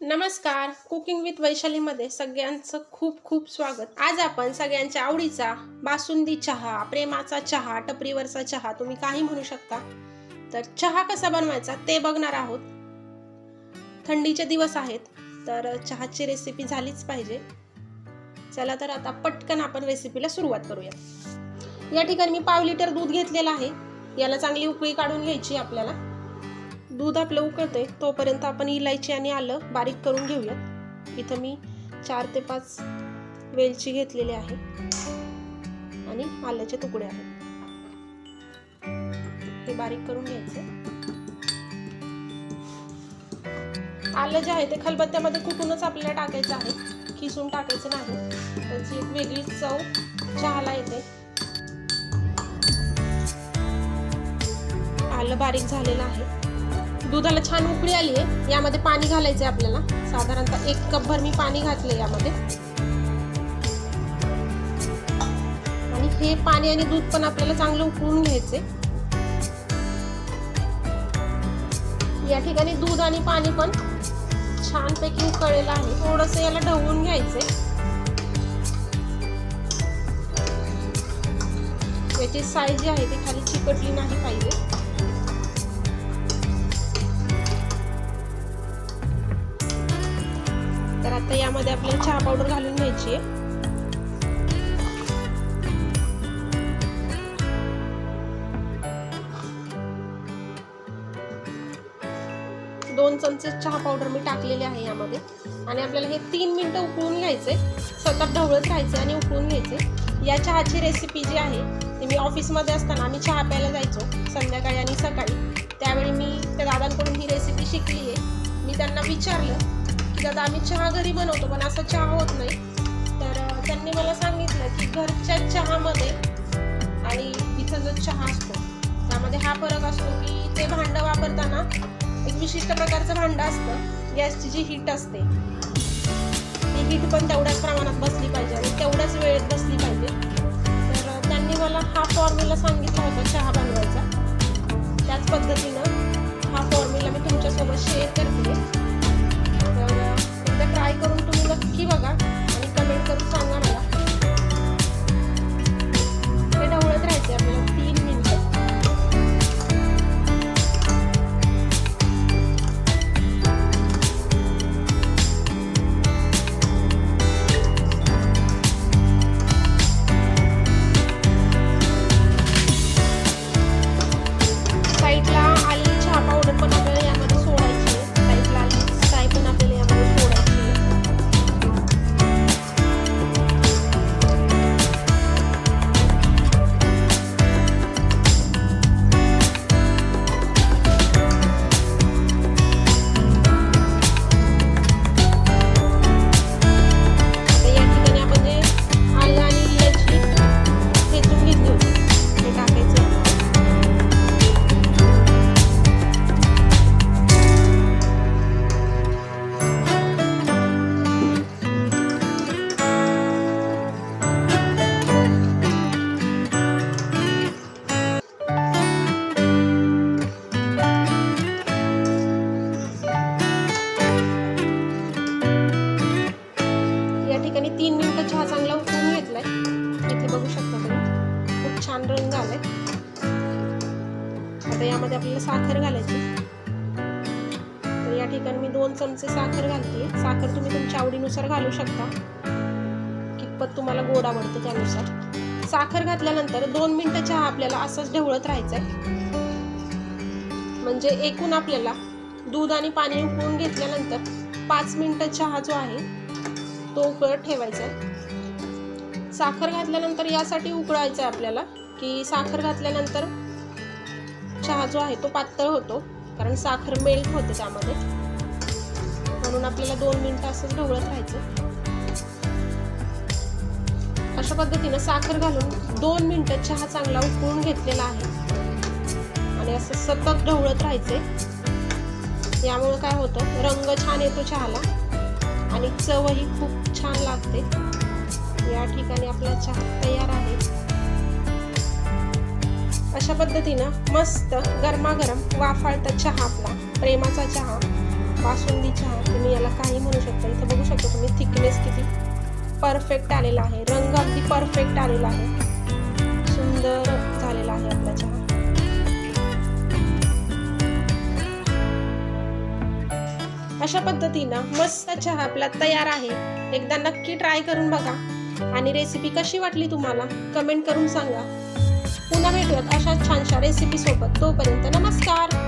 नमस्कार cooking with वैशालीमध्ये सगळ्यांचं खूप खूप स्वागत. आज आपण सगळ्यांच्या आवडीचा बासुंदी चहा प्रेमाचा चहा टपरीवरचा चहा तुम्ही काही म्हणू शकता. तर चहा कसा बनवायचा ते बघणार आहोत. थंडीचे दिवस आहेत तर चहाची रेसिपी झालीच पाहिजे. चला तर आता पटकन आपण रेसिपीला सुरुवात करूया. या ठिकाणी मी पाव लिटर दूध घेतलेलं आहे. याला चांगली उकळी काढून घ्यायची आपल्याला. दूध आपलं उकळते तोपर्यंत आपण इलायची आणि आलं बारीक करून घेऊयात इथं मी चार ते पाच वेलची घेतलेली आहे. आणि आल्याचे तुकडे आहेत. हे बारीक करून घ्यायचे. आलं जे आहे ते खलबत्त्यामध्ये कुठूनच आपल्याला टाकायचं आहे. खिसून टाकायचं नाही. त्याची एक वेगळी चव चहाला येते. आलं बारीक झालेलं आहे. दुधाला छान उकळी आली आहे. यामध्ये पाणी घालायचं आहे आपल्याला. साधारणतः एक कप भर मी पाणी घातलं यामध्ये. आणि हे पाणी आणि दूध पण आपल्याला चांगलं उकळून घ्यायचे या ठिकाणी दूध आणि पाणी पण छानपैकी उकळलेलं आहे. थोडस याला ढवळून घ्यायचे याची साईज जी आहे ती खाली चिकटली नाही पाहिजे. आता यामध्ये आपल्याला चहा पावडर घालून घ्यायची. आहे दोन चमचे चहा पावडर मी टाकलेले आहे यामध्ये. आणि आपल्याला हे तीन मिनिटं उकळून घ्यायचे सतत ढवळत राहायचे आणि उकळून घ्यायचे या चहाची रेसिपी जी आहे ती मी ऑफिसमध्ये असताना आम्ही चहा प्यायला जायचो संध्याकाळी आणि सकाळी. त्यावेळी मी त्या दादांकडून ही रेसिपी शिकली आहे मी त्यांना विचारलं दादा आम्ही चहा घरी बनवतो पण असा चहा होत नाही. तर त्यांनी मला सांगितलं की घरच्या चहामध्ये आणि इथं जो चहा असतो त्यामध्ये हा फरक असतो की ते भांडं वापरताना एक विशिष्ट प्रकारचं भांडं असतं गॅसची जी हीट असते. ती हीट पण तेवढ्याच प्रमाणात बसली पाहिजे आणि तेवढ्याच वेळेत बसली पाहिजे. तर त्यांनी मला हा फॉर्म्युला सांगितला होता चहा बनवायचा. त्याच पद्धतीनं हा फॉर्म्युला मी तुमच्यासोबत शेअर करते. ट्राय करून तुम्ही नक्की बघा. यामध्ये आपल्याला साखर घालायची. तर या ठिकाणी मी दोन चमचे साखर घालते. साखर तुम्ही तुमच्या आवडीनुसार घालू शकता. कितपत तुम्हाला गोड आवडतं त्यानुसार. साखर घातल्यानंतर दोन मिनिटं चहा आपल्याला असंच ढवळत राहायचा म्हणजे एकूण आपल्याला दूध आणि पाणी उकळून घेतल्यानंतर पाच मिनिटं चहा जो आहे तो उकळत ठेवायचा आहे साखर घातल्यानंतर यासाठी उकळायचं आहे आपल्याला की साखर घातल्यानंतर चहा जो आहे तो पातळ होतो कारण साखर मेल्ट होते त्यामध्ये. म्हणून आपल्याला दोन मिनिटं असंच ढवळत राहायचं. अशा पद्धतीनं साखर घालून दोन मिनिटं चहा चांगला उकळून घेतलेला आहे. आणि असं सतत ढवळत राहायचे यामुळे काय होतं रंग छान येतो चहाला. आणि चवही खूप छान लागते. या ठिकाणी आपला चहा तयार आहे. अशा पद्धतीनं मस्त गरमागरम वाफाळता चहा आपला. प्रेमाचा चहा बासुंदी चहा तुम्ही याला काही म्हणू शकता. इथं बघू शकता तुम्ही थिकनेस किती परफेक्ट आलेला आहे. रंग अगदी परफेक्ट आलेला आहे. सुंदर झालेला आहे आपला चहा. अशा पद्धतीनं मस्त चहा आपला तयार आहे. एकदा नक्की ट्राय करून बघा. आणि रेसिपी कशी वाटली तुम्हाला? कमेंट करून सांगा. पुन्हा भेटूयात अशा छानशा रेसिपी सोबत. तोपर्यंत नमस्कार!